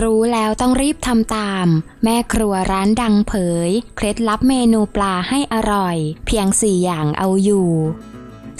รู้แล้วต้องรีบทำตาม แม่ครัวร้านดังเผย เคล็ดลับเมนูปลาให้อร่อย เพียงสี่อย่างเอาอยู่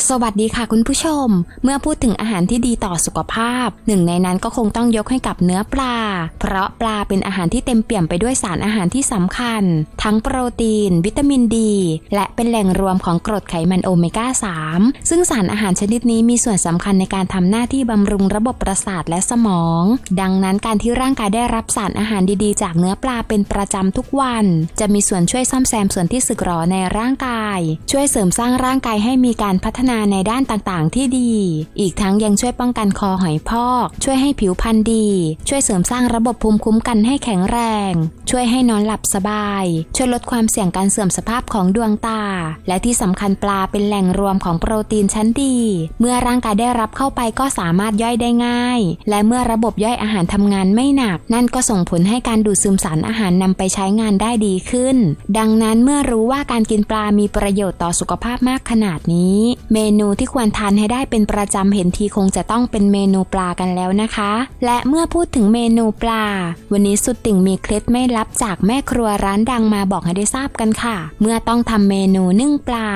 สวัสดีค่ะคุณผู้ชม เมื่อพูดถึงอาหารที่ดีต่อสุขภาพ หนึ่งในนั้นก็คงต้องยกให้กับเนื้อปลา เพราะปลาเป็นอาหารที่เต็มเปี่ยมไปด้วยสารอาหารที่สำคัญ ทั้งโปรตีน วิตามินดี และเป็นแหล่งรวมของกรดไขมันโอเมก้า 3 ซึ่งสารอาหารชนิดนี้มีส่วนสำคัญในการทำหน้าที่บำรุงระบบประสาทและสมอง ดังนั้นการที่ร่างกายได้รับสารอาหารดีๆ จากเนื้อปลาเป็นประจำทุกวัน จะมีส่วนช่วยซ่อมแซมส่วนที่สึกหรอในร่างกาย ช่วยเสริมสร้างร่างกายให้มีการพัฒนาในด้านต่างๆ ที่ดี อีกทั้งยังช่วยป้องกันคอหอยพอก ช่วยให้ผิวพรรณดี ช่วยเสริมสร้างระบบภูมิคุ้มกันให้แข็งแรง ช่วยให้นอนหลับสบาย ช่วยลดความเสี่ยงการเสื่อมสภาพของดวงตา และที่สำคัญปลาเป็นแหล่งรวมของโปรตีนชั้นดี เมื่อร่างกายได้รับเข้าไปก็สามารถย่อยได้ง่าย และเมื่อระบบย่อยอาหารทำงานไม่หนัก นั่นก็ส่งผลให้การดูดซึมสารอาหารนำไปใช้งานได้ดีขึ้น ดังนั้นเมื่อรู้ว่าการกินปลามีประโยชน์ต่อสุขภาพมากขนาดนี้เมนูที่ควรทานให้ได้เป็นประจำเห็นทีคงจะต้องเป็นเมนูปลากันแล้วนะคะ และเมื่อพูดถึงเมนูปลา วันนี้สุดติ่งมีเคล็ดไม่ลับจากแม่ครัวร้านดังมาบอกให้ได้ทราบกันค่ะ เมื่อต้องทำเมนูนึ่งปลา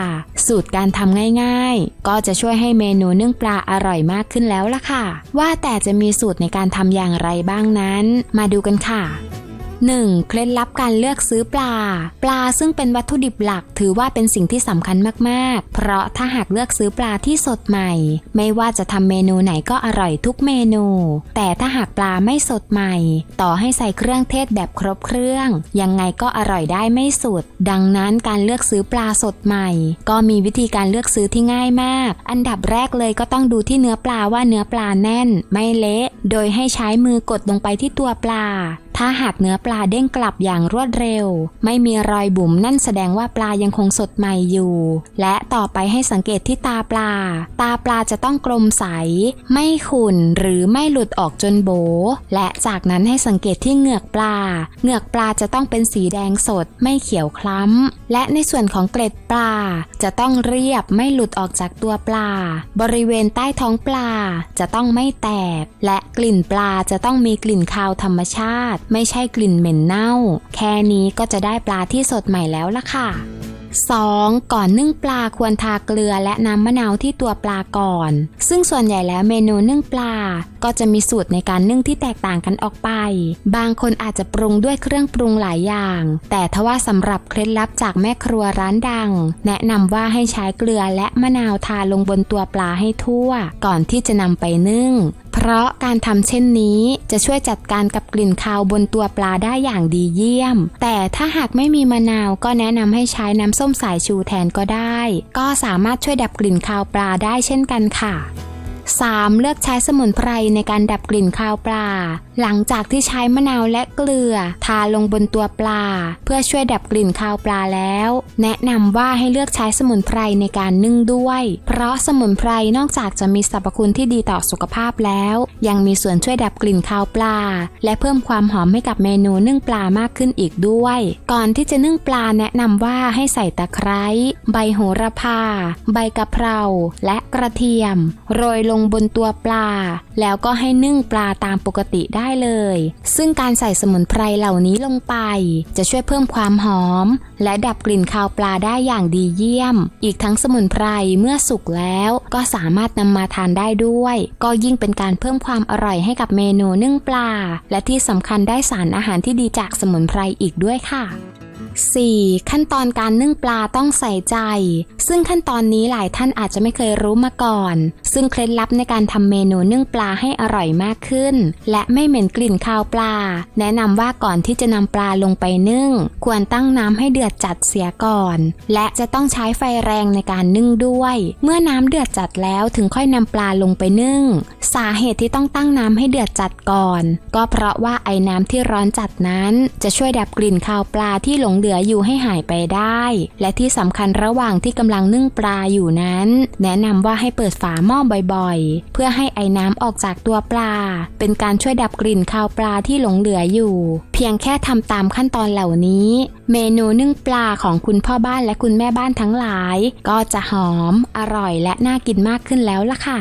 สูตรการทำง่ายๆ ก็จะช่วยให้เมนูนึ่งปลาอร่อยมากขึ้นแล้วล่ะค่ะ ว่าแต่จะมีสูตรในการทำอย่างไรบ้างนั้น มาดูกันค่ะ 1. เคล็ดลับการเลือกซื้อปลา ปลาซึ่งเป็นวัตถุดิบหลักถือว่าเป็นสิ่งที่สำคัญมากๆ เพราะถ้าหากเลือกซื้อปลาที่สดใหม่ ไม่ว่าจะทำเมนูไหนก็อร่อยทุกเมนู แต่ถ้าหากปลาไม่สดใหม่ ต่อให้ใส่เครื่องเทศแบบครบเครื่อง ยังไงก็อร่อยได้ไม่สุด ดังนั้นการเลือกซื้อปลาสดใหม่ ก็มีวิธีการเลือกซื้อที่ง่ายมาก อันดับแรกเลยก็ต้องดูที่เนื้อปลาว่าเนื้อปลาแน่น ไม่เละ โดยให้ใช้มือกดลงไปที่ตัวปลาถ้าหากเนื้อปลาเด้งกลับอย่างรวดเร็ว ไม่มีรอยบุ๋มนั่นแสดงว่าปลายังคงสดใหม่อยู่ และต่อไปให้สังเกตที่ตาปลา ตาปลาจะต้องกลมใส ไม่ขุ่นหรือไม่หลุดออกจนโบ และจากนั้นให้สังเกตที่เหงือกปลา เหงือกปลาจะต้องเป็นสีแดงสดไม่เขียวคล้ำ และในส่วนของเกล็ดปลา จะต้องเรียบไม่หลุดออกจากตัวปลา บริเวณใต้ท้องปลาจะต้องไม่แตก และกลิ่นปลาจะต้องมีกลิ่นคาวธรรมชาติไม่ใช่กลิ่นเหม็นเน่า แค่นี้ก็จะได้ปลาที่สดใหม่แล้วล่ะค่ะ 2. ก่อนนึ่งปลาควรทาเกลือและน้ำมะนาวที่ตัวปลาก่อน ซึ่งส่วนใหญ่แล้วเมนูนึ่งปลา ก็จะมีสูตรในการนึ่งที่แตกต่างกันออกไป บางคนอาจจะปรุงด้วยเครื่องปรุงหลายอย่าง แต่ทว่าสำหรับเคล็ดลับจากแม่ครัวร้านดัง แนะนำว่าให้ใช้เกลือและมะนาวทาลงบนตัวปลาให้ทั่ว ก่อนที่จะนำไปนึ่ง เพราะการทำเช่นนี้จะช่วยจัดการกับกลิ่นคาวบนตัวปลาได้อย่างดีเยี่ยม แต่ถ้าหากไม่มีมะนาวก็แนะนำให้ใช้น้ำส้มสายชูแทนก็ได้ ก็สามารถช่วยดับกลิ่นคาวปลาได้เช่นกันค่ะ 3. เลือกใช้สมุนไพรในการดับกลิ่นคาวปลา หลังจากที่ใช้มะนาวและเกลือ ทาลงบนตัวปลา เพื่อช่วยดับกลิ่นคาวปลาแล้ว แนะนำว่าให้เลือกใช้สมุนไพรในการนึ่งด้วย เพราะสมุนไพรนอกจากจะมีสรรพคุณที่ดีต่อสุขภาพแล้ว ยังมีส่วนช่วยดับกลิ่นคาวปลา และเพิ่มความหอมให้กับเมนูนึ่งปลามากขึ้นอีกด้วย ก่อนที่จะนึ่งปลาแนะนำว่าให้ใส่ตะไคร้ใบโหระพา ใบกะเพราและกระเทียม โรยลงบนตัวปลา แล้วก็ให้นึ่งปลาตามปกติได้เลย ซึ่งการใส่สมุนไพรเหล่านี้ลงไป จะช่วยเพิ่มความหอม และดับกลิ่นคาวปลาได้อย่างดีเยี่ยม อีกทั้งสมุนไพรเมื่อสุกแล้วก็สามารถนำมาทานได้ด้วย ก็ยิ่งเป็นการเพิ่มความอร่อยให้กับเมนูนึ่งปลา และที่สำคัญได้สารอาหารที่ดีจากสมุนไพรอีกด้วยค่ะ 4. ขั้นตอนการนึ่งปลาต้องใส่ใจ ซึ่งขั้นตอนนี้หลายท่านอาจจะไม่เคยรู้มาก่อน ซึ่งเคล็ดลับในการทำเมนูนึ่งปลาให้อร่อยมากขึ้น และไม่เหม็นกลิ่นคาวปลา แนะนำว่าก่อนที่จะนำปลาลงไปนึ่ง ควรตั้งน้ำให้เดือดจัดเสียก่อน และจะต้องใช้ไฟแรงในการนึ่งด้วย เมื่อน้ำเดือดจัดแล้วถึงค่อยนำปลาลงไปนึ่ง สาเหตุที่ต้องตั้งน้ำให้เดือดจัดก่อน ก็เพราะว่าไอ้น้ำที่ร้อนจัดนั้น จะช่วยดับกลิ่นคาวปลาที่หลงเหลืออยู่ให้หายไปได้ และที่สำคัญระหว่างที่กำลังนึ่งปลาอยู่นั้น แนะนำว่าให้เปิดฝาหม้อบ่อยๆ เพื่อให้ไอ้น้ำออกจากตัวปลา เป็นการช่วยดับกลิ่นคาวปลาที่หลงเหลืออยู่ เพียงแค่ทำตามขั้นตอนเหล่านี้ เมนูนึ่งปลาของคุณพ่อบ้านและคุณแม่บ้านทั้งหลาย ก็จะหอม อร่อยและน่ากินมากขึ้นแล้วล่ะค่ะ